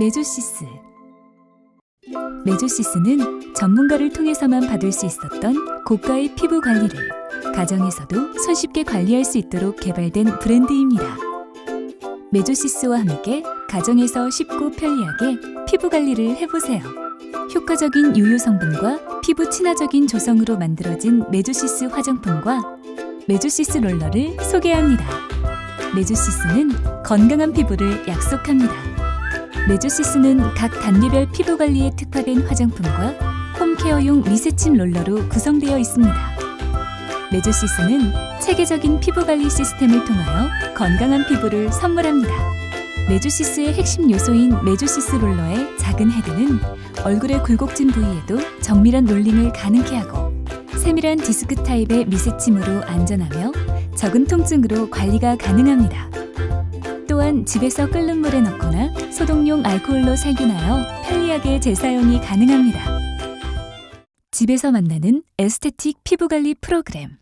메조시스 메조시스는 전문가를 통해서만 받을 수 있었던 고가의 피부 관리를 가정에서도 손쉽게 관리할 수 있도록 개발된 브랜드입니다. 메조시스와 함께 가정에서 쉽고 편리하게 피부 관리를 해보세요. 효과적인 유효 성분과 피부 친화적인 조성으로 만들어진 메조시스 화장품과 메조시스 롤러를 소개합니다. 메조시스는 건강한 피부를 약속합니다. 메조시스는 각 단계별 피부 관리에 특화된 화장품과 홈케어용 미세침 롤러로 구성되어 있습니다. 메조시스는 체계적인 피부 관리 시스템을 통하여 건강한 피부를 선물합니다. 메조시스의 핵심 요소인 메조시스 롤러의 작은 헤드는 얼굴의 굴곡진 부위에도 정밀한 롤링을 가능케 하고 세밀한 디스크 타입의 미세침으로 안전하며 적은 통증으로 관리가 가능합니다. 또한 집에서 끓는 물에 넣거나 소독용 알코올로 살균하여 편리하게 재사용이 가능합니다. 집에서 만나는 에스테틱 피부 관리 프로그램.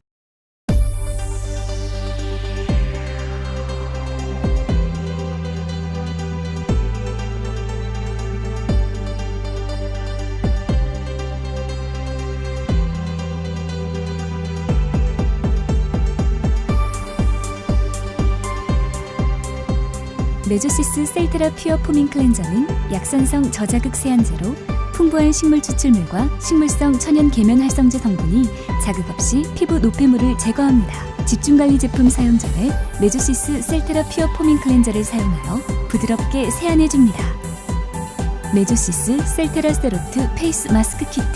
메조시스 셀트라 퓨어 포밍 클렌저는 약산성 저자극 세안제로 풍부한 식물 추출물과 식물성 천연 계면 활성제 성분이 자극 없이 피부 노폐물을 제거합니다. 집중관리 제품 사용 전에 메조시스 셀트라 퓨어 포밍 클렌저를 사용하여 부드럽게 세안해줍니다. 메조시스 셀트라 세로트 페이스 마스크 키트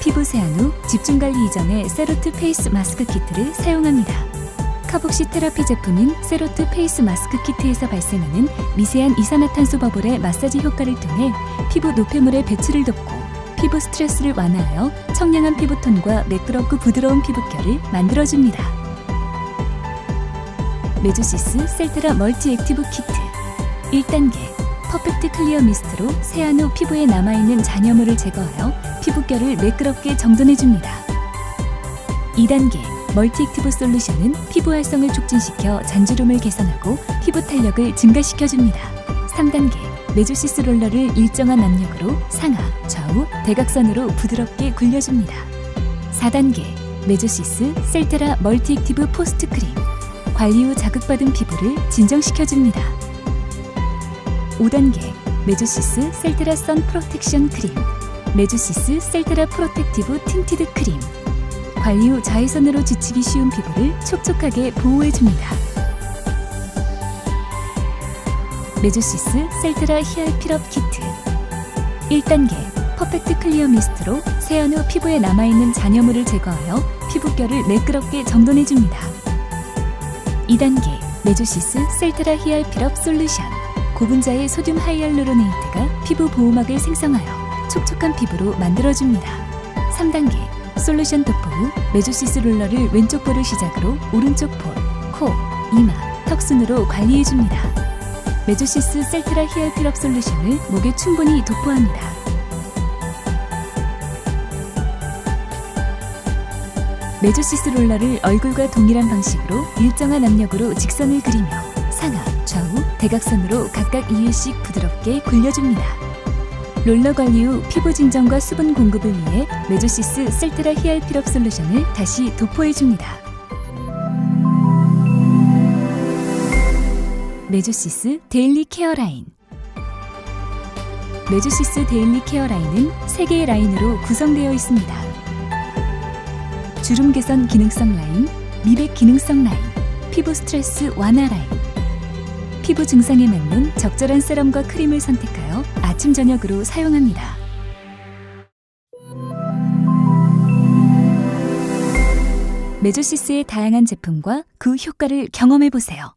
피부 세안 후 집중관리 이전에 세로트 페이스 마스크 키트를 사용합니다. 카복시 테라피 제품인 세로트 페이스 마스크 키트에서 발생하는 미세한 이산화탄소 버블의 마사지 효과를 통해 피부 노폐물의 배출을 돕고 피부 스트레스를 완화하여 청량한 피부톤과 매끄럽고 부드러운 피부결을 만들어줍니다. 메조시스 셀트라 멀티 액티브 키트 1단계 퍼펙트 클리어 미스트로 세안 후 피부에 남아있는 잔여물을 제거하여 피부결을 매끄럽게 정돈해줍니다. 2단계 멀티액티브 솔루션은 피부 활성을 촉진시켜 잔주름을 개선하고 피부 탄력을 증가시켜줍니다. 3단계 메조시스 롤러를 일정한 압력으로 상하, 좌우, 대각선으로 부드럽게 굴려줍니다. 4단계 메조시스 셀테라 멀티액티브 포스트 크림 관리 후 자극받은 피부를 진정시켜줍니다. 5단계 메조시스 셀테라 선 프로텍션 크림 메조시스 셀테라 프로텍티브 틴티드 크림 관리 후 자외선으로 지치기 쉬운 피부를 촉촉하게 보호해줍니다. 메조시스 셀트라 히알 필업 키트 1단계 퍼펙트 클리어 미스트로 세안 후 피부에 남아있는 잔여물을 제거하여 피부결을 매끄럽게 정돈해줍니다. 2단계 메조시스 셀트라 히알 필업 솔루션 고분자의 소듐 하이알루로네이트가 피부 보호막을 생성하여 촉촉한 피부로 만들어줍니다. 3단계 솔루션 도포 후 메조시스 롤러를 왼쪽 볼을 시작으로 오른쪽 볼, 코, 이마, 턱 순으로 관리해줍니다. 메조시스 셀트라 히얼 필업 솔루션을 목에 충분히 도포합니다. 메조시스 롤러를 얼굴과 동일한 방식으로 일정한 압력으로 직선을 그리며 상하, 좌우, 대각선으로 각각 2회씩 부드럽게 굴려줍니다. 롤러 관리 후 피부 진정과 수분 공급을 위해 메조시스 셀트라 히알 필업 솔루션을 다시 도포해 줍니다. 메조시스 데일리 케어 라인 메조시스 데일리 케어 라인은 3개의 라인으로 구성되어 있습니다. 주름 개선 기능성 라인, 미백 기능성 라인, 피부 스트레스 완화 라인 피부 증상에 맞는 적절한 세럼과 크림을 선택하여 아침 저녁으로 사용합니다. 메조시스의 다양한 제품과 그 효과를 경험해 보세요.